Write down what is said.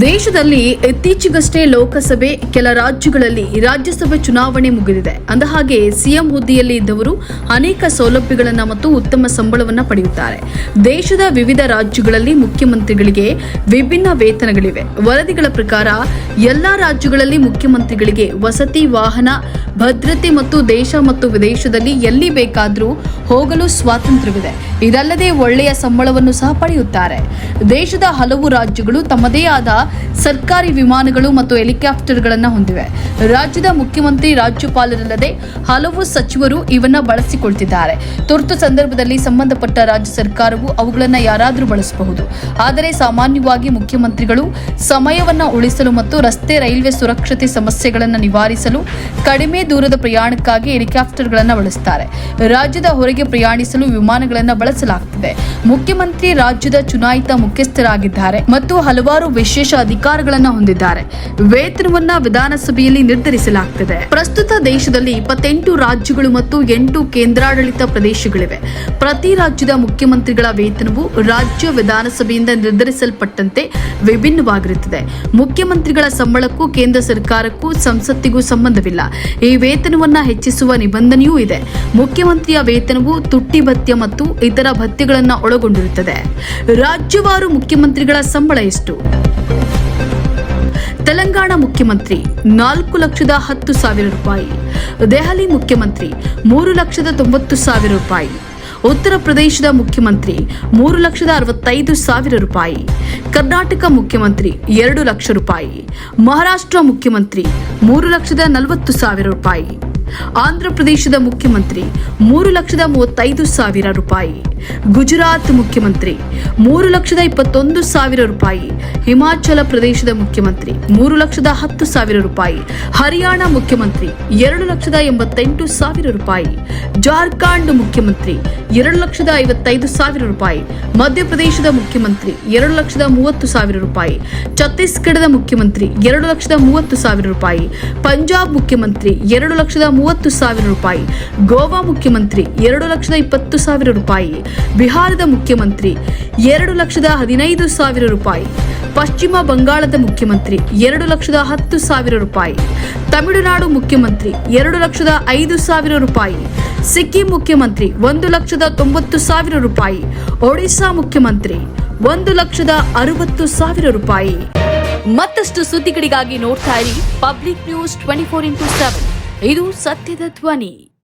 ದೇಶದಲ್ಲಿ ಇತ್ತೀಚೆಗಷ್ಟೇ ಲೋಕಸಭೆ, ಕೆಲ ರಾಜ್ಯಗಳಲ್ಲಿ ರಾಜ್ಯಸಭೆ ಚುನಾವಣೆ ಮುಗಿದಿದೆ. ಅಂದಹಾಗೆ, ಸಿಎಂ ಹುದ್ದೆಯಲ್ಲಿ ಇದ್ದವರು ಅನೇಕ ಸೌಲಭ್ಯಗಳನ್ನು ಮತ್ತು ಉತ್ತಮ ಸಂಬಳವನ್ನು ಪಡೆಯುತ್ತಾರೆ. ದೇಶದ ವಿವಿಧ ರಾಜ್ಯಗಳಲ್ಲಿ ಮುಖ್ಯಮಂತ್ರಿಗಳಿಗೆ ವಿಭಿನ್ನ ವೇತನಗಳಿವೆ. ವರದಿಗಳ ಪ್ರಕಾರ, ಎಲ್ಲಾ ರಾಜ್ಯಗಳಲ್ಲಿ ಮುಖ್ಯಮಂತ್ರಿಗಳಿಗೆ ವಸತಿ, ವಾಹನ, ಭದ್ರತೆ ಮತ್ತು ದೇಶ ಮತ್ತು ವಿದೇಶದಲ್ಲಿ ಎಲ್ಲಿ ಬೇಕಾದರೂ ಹೋಗಲು ಸ್ವಾತಂತ್ರ್ಯವಿದೆ. ಇದಲ್ಲದೆ ಒಳ್ಳೆಯ ಸಂಬಳವನ್ನು ಸಹ ಪಡೆಯುತ್ತಾರೆ. ದೇಶದ ಹಲವು ರಾಜ್ಯಗಳು ತಮ್ಮದೇ ಆದ ಸರ್ಕಾರಿ ವಿಮಾನಗಳು ಮತ್ತು ಹೆಲಿಕಾಪ್ಟರ್ಗಳನ್ನು ಹೊಂದಿವೆ. ರಾಜ್ಯದ ಮುಖ್ಯಮಂತ್ರಿ ರಾಜ್ಯಪಾಲರಲ್ಲದೆ ಹಲವು ಸಚಿವರು ಇವನ್ನ ಬಳಸಿಕೊಳ್ತಿದ್ದಾರೆ. ತುರ್ತು ಸಂದರ್ಭದಲ್ಲಿ ಸಂಬಂಧಪಟ್ಟ ರಾಜ್ಯ ಸರ್ಕಾರವು ಅವುಗಳನ್ನು ಯಾರಾದರೂ ಬಳಸಬಹುದು. ಆದರೆ ಸಾಮಾನ್ಯವಾಗಿ ಮುಖ್ಯಮಂತ್ರಿಗಳು ಸಮಯವನ್ನ ಉಳಿಸಲು ಮತ್ತು ರಸ್ತೆ ರೈಲ್ವೆ ಸುರಕ್ಷತೆ ಸಮಸ್ಯೆಗಳನ್ನು ನಿವಾರಿಸಲು ಕಡಿಮೆ ದೂರದ ಪ್ರಯಾಣಕ್ಕಾಗಿ ಹೆಲಿಕಾಪ್ಟರ್ಗಳನ್ನು ಬಳಸುತ್ತಾರೆ ರಾಜ್ಯದ ಹೊರಗೆ ಪ್ರಯಾಣಿಸಲು ವಿಮಾನಗಳನ್ನು ಬಳಸಲಾಗುತ್ತಿದೆ ಮುಖ್ಯಮಂತ್ರಿ ರಾಜ್ಯದ ಚುನಾಯಿತ ಮುಖ್ಯಸ್ಥರಾಗಿದ್ದಾರೆ ಮತ್ತು ಹಲವಾರು ವಿಶೇಷ ಅಧಿಕಾರಗಳನ್ನು ಹೊಂದಿದ್ದಾರೆ. ವೇತನವನ್ನ ವಿಧಾನಸಭೆಯಲ್ಲಿ ನಿರ್ಧರಿಸಲಾಗುತ್ತದೆ ಪ್ರಸ್ತುತ ದೇಶದಲ್ಲಿ ಇಪ್ಪತ್ತೆಂಟು ರಾಜ್ಯಗಳು ಮತ್ತು ಎಂಟು ಕೇಂದ್ರಾಡಳಿತ ಪ್ರದೇಶಗಳಿವೆ. ಪ್ರತಿ ರಾಜ್ಯದ ಮುಖ್ಯಮಂತ್ರಿಗಳ ವೇತನವು ರಾಜ್ಯ ವಿಧಾನಸಭೆಯಿಂದ ನಿರ್ಧರಿಸಲ್ಪಟ್ಟಂತೆ ವಿಭಿನ್ನವಾಗಿರುತ್ತದೆ. ಮುಖ್ಯಮಂತ್ರಿಗಳ ಸಂಬಳಕ್ಕೂ ಕೇಂದ್ರ ಸರ್ಕಾರಕ್ಕೂ ಸಂಸತ್ತಿಗೂ ಸಂಬಂಧವಿಲ್ಲ. ಈ ವೇತನವನ್ನ ಹೆಚ್ಚಿಸುವ ನಿಬಂಧನೆಯೂ ಇದೆ. ಮುಖ್ಯಮಂತ್ರಿಯ ವೇತನವು ತುಟ್ಟಿ ಭತ್ಯ ಮತ್ತು ಇತರ ಭತ್ಯಗಳನ್ನು ಒಳಗೊಂಡಿರುತ್ತದೆ. ರಾಜ್ಯವಾರು ಮುಖ್ಯಮಂತ್ರಿಗಳ ಸಂಬಳ ಎಷ್ಟು? ತೆಲಂಗಾಣ ಮುಖ್ಯಮಂತ್ರಿ ನಾಲ್ಕು ಲಕ್ಷದ ಹತ್ತು ಸಾವಿರ ರೂಪಾಯಿ, ದೆಹಲಿ ಮುಖ್ಯಮಂತ್ರಿ ಮೂರು ಲಕ್ಷದ ತೊಂಬತ್ತು ಸಾವಿರ ರೂಪಾಯಿ, ಉತ್ತರ ಪ್ರದೇಶದ ಮುಖ್ಯಮಂತ್ರಿ ಮೂರು ಲಕ್ಷದ ಅರವತ್ತೈದು ಸಾವಿರ ರೂಪಾಯಿ, ಕರ್ನಾಟಕ ಮುಖ್ಯಮಂತ್ರಿ ಎರಡು ಲಕ್ಷ ರೂಪಾಯಿ, ಮಹಾರಾಷ್ಟ್ರ ಮುಖ್ಯಮಂತ್ರಿ ಮೂರು ಲಕ್ಷದ ನಲವತ್ತು ಸಾವಿರ ರೂಪಾಯಿ, ಆಂಧ್ರ ಪ್ರದೇಶದ ಮುಖ್ಯಮಂತ್ರಿ ಮೂರು ಲಕ್ಷದ ಮೂವತ್ತೈದು ಸಾವಿರ ರೂಪಾಯಿ. ಗುಜರಾತ್ ಮುಖ್ಯಮಂತ್ರಿ. ಮೂರು ಲಕ್ಷದ ಇಪ್ಪತ್ತೊಂದು ಸಾವಿರ ರೂಪಾಯಿ. ಹಿಮಾಚಲ ಪ್ರದೇಶದ ಮುಖ್ಯಮಂತ್ರಿ, ಮೂರು ಲಕ್ಷದ ಹತ್ತು ಸಾವಿರ ರೂಪಾಯಿ. ಹರಿಯಾಣ ಮುಖ್ಯಮಂತ್ರಿ, ಎರಡು ಲಕ್ಷದ ಎಂಬತ್ತೆಂಟು ಸಾವಿರ ರೂಪಾಯಿ. ಜಾರ್ಖಂಡ್ ಮುಖ್ಯಮಂತ್ರಿ, ಎರಡು ಲಕ್ಷದ ಐವತ್ತೈದು ಸಾವಿರ ರೂಪಾಯಿ. ಮಧ್ಯಪ್ರದೇಶದ ಮುಖ್ಯಮಂತ್ರಿ, ಎರಡು ಲಕ್ಷದ ಮೂವತ್ತು ಸಾವಿರ ರೂಪಾಯಿ. ಛತ್ತೀಸ್ಗಢದ ಮುಖ್ಯಮಂತ್ರಿ, ಎರಡು ಲಕ್ಷದ ಮೂವತ್ತು ಸಾವಿರ ರೂಪಾಯಿ. ಪಂಜಾಬ್ ಮುಖ್ಯಮಂತ್ರಿ, ಎರಡು ಲಕ್ಷದ ಮೂವತ್ತು ಸಾವಿರ ರೂಪಾಯಿ. ಗೋವಾ ಮುಖ್ಯಮಂತ್ರಿ, ಎರಡು ಲಕ್ಷದ ಇಪ್ಪತ್ತು ಸಾವಿರ ರೂಪಾಯಿ. ಬಿಹಾರದ ಮುಖ್ಯಮಂತ್ರಿ ಎರಡು ಲಕ್ಷದ ಹದಿನೈದು ಸಾವಿರ ರೂಪಾಯಿ, ಪಶ್ಚಿಮ ಬಂಗಾಳದ ಮುಖ್ಯಮಂತ್ರಿ ಎರಡು ಲಕ್ಷದ ಹತ್ತು ಸಾವಿರ ರೂಪಾಯಿ, ತಮಿಳುನಾಡು ಮುಖ್ಯಮಂತ್ರಿ ಎರಡು ಲಕ್ಷದ ಐದು ಸಾವಿರ ರೂಪಾಯಿ, ಸಿಕ್ಕಿಂ ಮುಖ್ಯಮಂತ್ರಿ ಒಂದು ಲಕ್ಷದ ತೊಂಬತ್ತು ಸಾವಿರ ರೂಪಾಯಿ, ಒಡಿಶಾ ಮುಖ್ಯಮಂತ್ರಿ ಒಂದು ಲಕ್ಷದ ಅರವತ್ತು ಸಾವಿರ ರೂಪಾಯಿ. ಮತ್ತಷ್ಟು ಸುದ್ದಿಗಳಿಗಾಗಿ ನೋಡ್ತಾ ಇರಿ public news twenty four into seven. ಇದು ಸತ್ಯದ ಧ್ವನಿ.